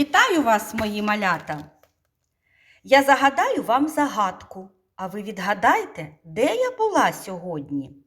Вітаю вас, мої малята! Я загадаю вам загадку, а ви відгадайте, де я була сьогодні.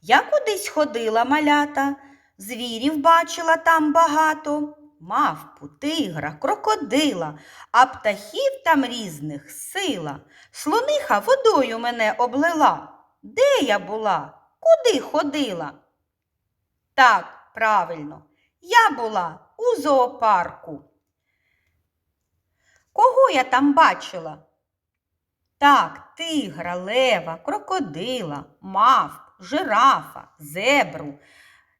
Я кудись ходила малята, звірів бачила там багато, мавпу, тигра, крокодила, а птахів там різних сила. Слониха водою мене облила. Де я була? Куди ходила? Так, правильно, я була у зоопарку. Кого я там бачила? Так, тигра, лева, крокодила, мавп, жирафа, зебру,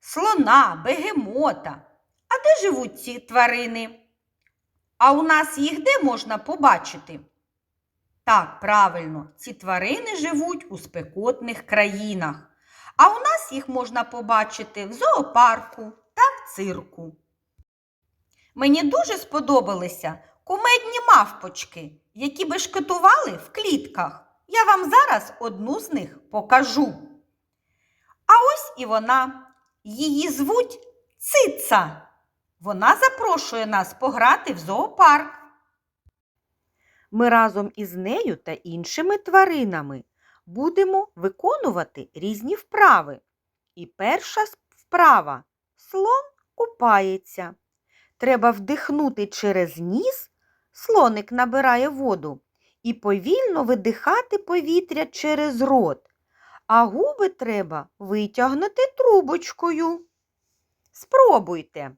слона, бегемота. А де живуть ці тварини? А у нас їх де можна побачити? Так, правильно, ці тварини живуть у спекотних країнах, а у нас їх можна побачити в зоопарку та в цирку. Мені дуже сподобалися кумедні мавпочки, які бешкетували в клітках. Я вам зараз одну з них покажу. А ось і вона. Її звуть Цица. Вона запрошує нас пограти в зоопарк. Ми разом із нею та іншими тваринами будемо виконувати різні вправи. І перша вправа слон купається. Треба вдихнути через ніс, слоник набирає воду, і повільно видихати повітря через рот, а губи треба витягнути трубочкою. Спробуйте.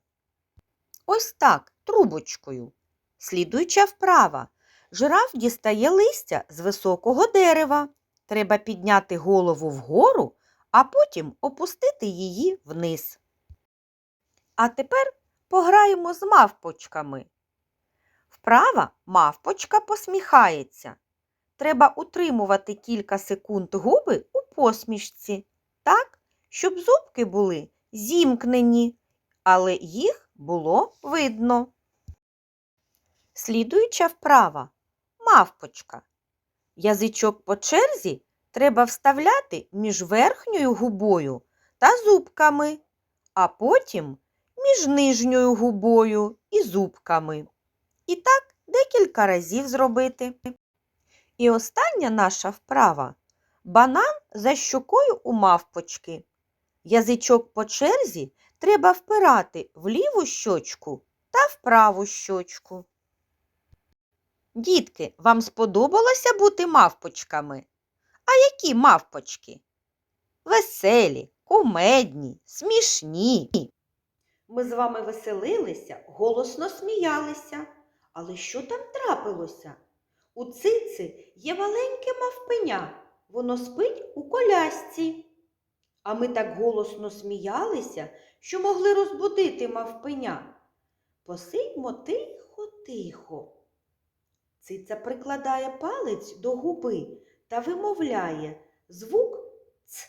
Ось так, трубочкою. Слідуюча вправа. Жираф дістає листя з високого дерева. Треба підняти голову вгору, а потім опустити її вниз. А тепер пограємо з мавпочками. Вправа мавпочка посміхається. Треба утримувати кілька секунд губи у посмішці, так, щоб зубки були зімкнені, але їх було видно. Слідуюча вправа мавпочка. Язичок по черзі треба вставляти між верхньою губою та зубками, а потім між нижньою губою і зубками. І так декілька разів зробити. І остання наша вправа банан за щокою у мавпочки. Язичок по черзі треба впирати в ліву щочку та в праву щочку. Дітки, вам сподобалося бути мавпочками? А які мавпочки? Веселі, кумедні, смішні. Ми з вами веселилися, голосно сміялися. Але що там трапилося? У циці є маленьке мавпеня, воно спить у колясці. А ми так голосно сміялися, що могли розбудити мавпеня. Посидьмо тихо, тихо. Циця прикладає палець до губи та вимовляє звук ц,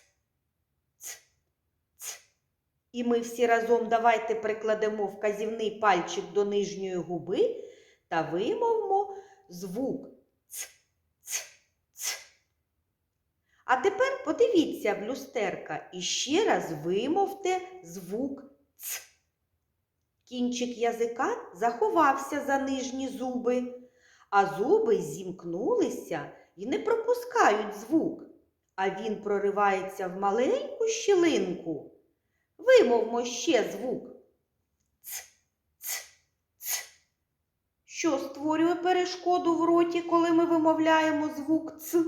ц, ц. І ми всі разом давайте прикладемо вказівний пальчик до нижньої губи та вимовмо звук ц, ц, ц. А тепер подивіться в люстерка і ще раз вимовте звук ц. Кінчик язика заховався за нижні зуби, а зуби зімкнулися і не пропускають звук, а він проривається в маленьку щілинку. Вимовмо ще звук ц, ц, ц. Що створює перешкоду в роті, коли ми вимовляємо звук ц?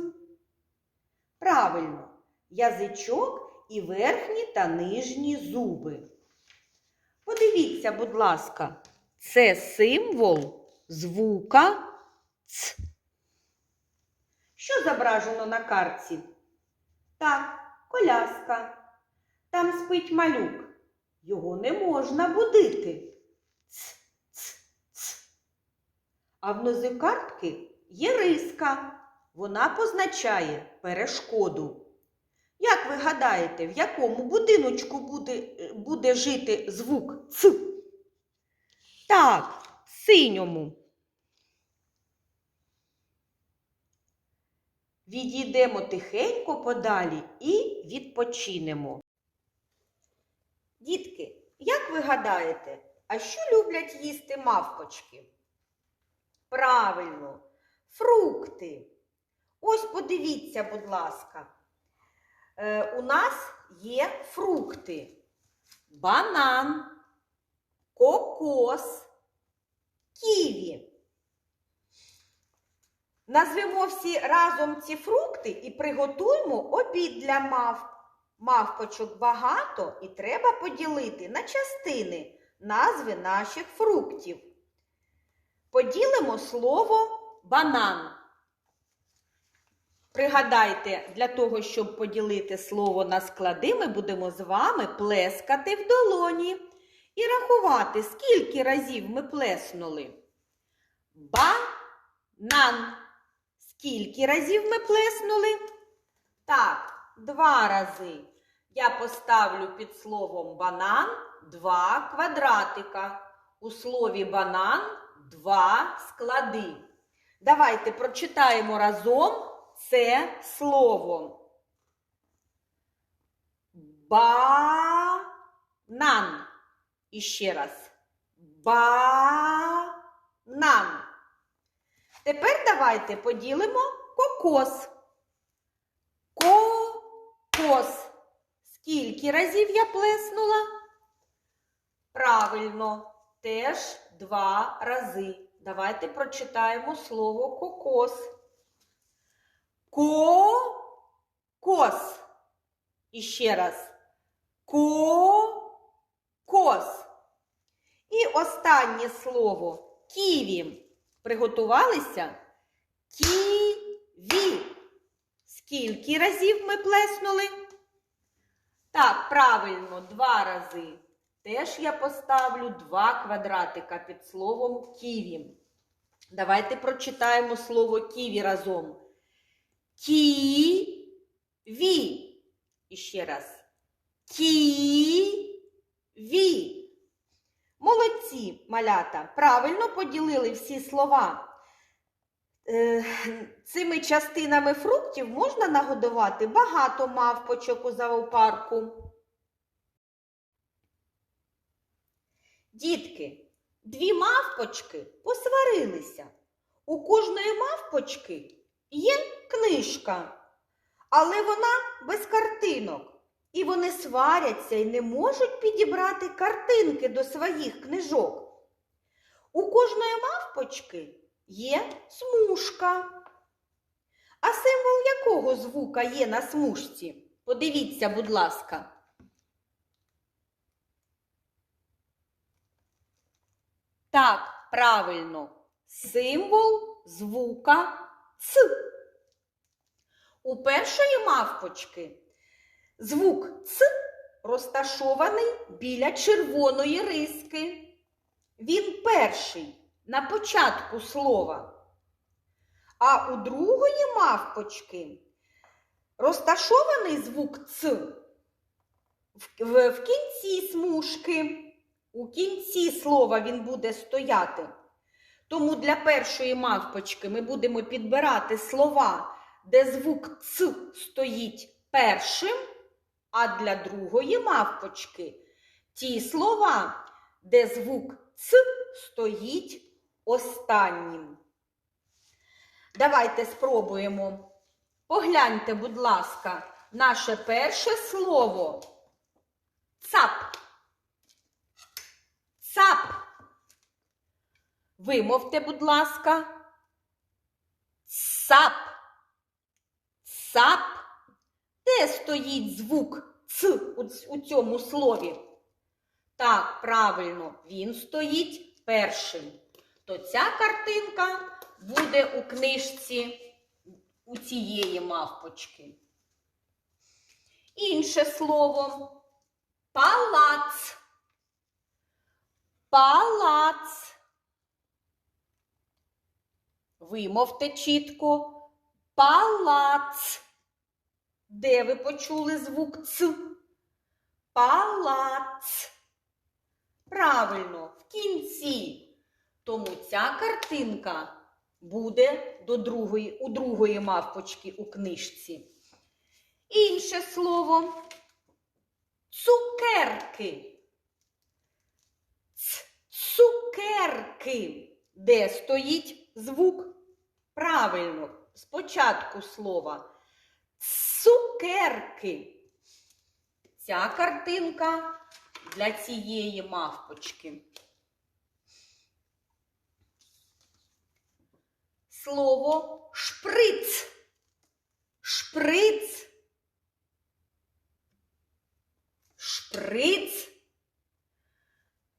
Правильно, язичок і верхні та нижні зуби. Подивіться, будь ласка, це символ звука ц. Що зображено на картці? Так, коляска. Там спить малюк. Його не можна будити. Ц, ц, ц. А внизу картки є риска. Вона позначає перешкоду. Як ви гадаєте, в якому будиночку буде, буде жити звук Ц? Так, в синьому. Відійдемо тихенько подалі і відпочинемо. Дітки, як ви гадаєте, а що люблять їсти мавпочки? Правильно, фрукти. Ось подивіться, будь ласка. Е, у нас є фрукти. Банан, кокос, ківі. Назвемо всі разом ці фрукти і приготуємо обід для мавп. Мавпочок багато і треба поділити на частини назви наших фруктів. Поділимо слово банан. Пригадайте, для того, щоб поділити слово на склади, ми будемо з вами плескати в долоні і рахувати, скільки разів ми плеснули. Банан. Скільки разів ми плеснули? Так, два рази. Я поставлю під словом банан два квадратика. У слові банан два склади. Давайте прочитаємо разом це слово. Банан. І ще раз. Банан. Тепер давайте поділимо кокос. Кокос. Скільки разів я плеснула? Правильно, теж два рази. Давайте прочитаємо слово кокос. Ко-кос. І ще раз. Ко-кос. І останнє слово ківі. Приготувалися? Ківі. Скільки разів ми плеснули? Так, правильно, два рази. Теж я поставлю два квадратика під словом ківі. Давайте прочитаємо слово ківі разом. Кі-ві. І ще раз. Кі-ві. Молодці, малята, правильно поділили всі слова. Е, Цими частинами фруктів можна нагодувати багато мавпочок у зоопарку. Дітки, дві мавпочки посварилися. У кожної мавпочки є книжка, але вона без картинок. І вони сваряться і не можуть підібрати картинки до своїх книжок. У кожної мавпочки є смужка. А символ якого звука є на смужці? Подивіться, будь ласка. Так, правильно, символ звука Ц. У першої мавпочки звук Ц розташований біля червоної риски. Він перший на початку слова. А у другої мавпочки розташований звук Ц в, в, в кінці смужки. У кінці слова він буде стояти. Тому для першої мавпочки ми будемо підбирати слова, де звук Ц стоїть першим, а для другої мавпочки ті слова, де звук Ц стоїть останнім. Давайте спробуємо. Погляньте, будь ласка, наше перше слово цап. Цап. Вимовте, будь ласка. Цап. Цап. Де стоїть звук Ц у цьому слові? Так, правильно, він стоїть першим. То ця картинка буде у книжці у цієї мавпочки. Інше слово палац. Палац. Вимовте чітко. Палац. Де ви почули звук Ц? Палац. Правильно, в кінці. Тому ця картинка буде до другої, у другої мавпочки у книжці. Інше слово цукерки. Ц. Де стоїть звук? Правильно, спочатку слова. Цукерки. Ця картинка для цієї мавпочки. Слово шприц. Шприц. Шприц.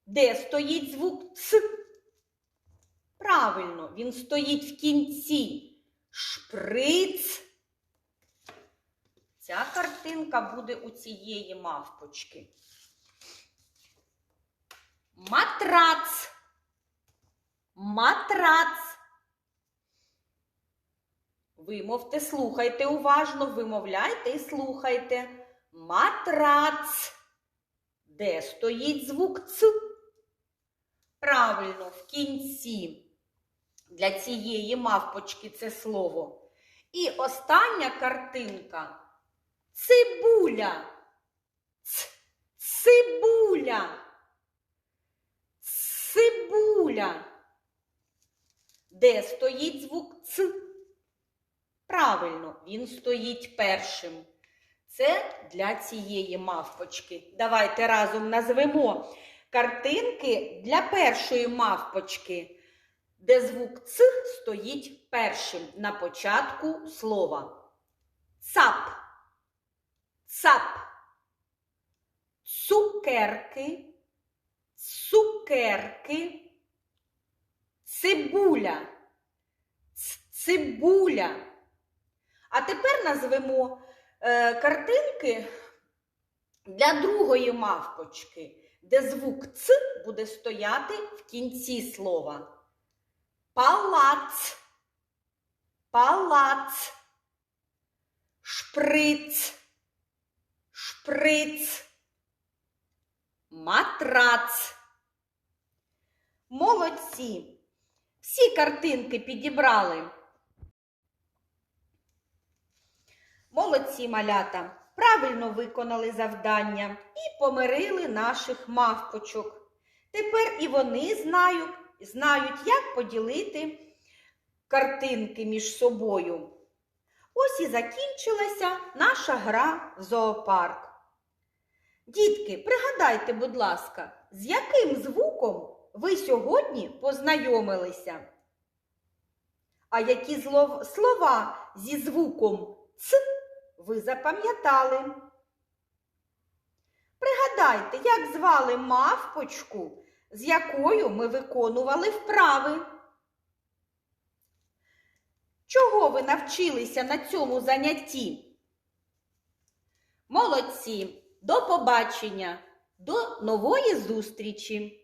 Де стоїть звук Ц? Правильно, він стоїть в кінці. Шприц. Ця картинка буде у цієї мавпочки. Матрац. Матрац. Вимовте, слухайте уважно, вимовляйте і слухайте. Матрац. Де стоїть звук Ц? Правильно, в кінці. Для цієї мавпочки це слово. І остання картинка цибуля. Ц, цибуля. Цибуля. Де стоїть звук Ц? Правильно, він стоїть першим. Це для цієї мавпочки. Давайте разом назвемо картинки для першої мавпочки, де звук Ц стоїть першим на початку слова. Цап, цап, цукерки, цукерки, цибуля, цибуля. А тепер назвемо е, картинки для другої мавпочки, де звук Ц буде стояти в кінці слова. Палац, палац, шприц, шприц, матрац. Молодці! Всі картинки підібрали. Молодці малята правильно виконали завдання і помирили наших мавпочок. Тепер і вони знають, знають, як поділити картинки між собою. Ось і закінчилася наша гра в зоопарк. Дітки, пригадайте, будь ласка, з яким звуком ви сьогодні познайомилися? А які слова зі звуком Ц ви запам'ятали? Пригадайте, як звали мавпочку, з якою ми виконували вправи. Чого ви навчилися на цьому занятті? Молодці! До побачення! До нової зустрічі!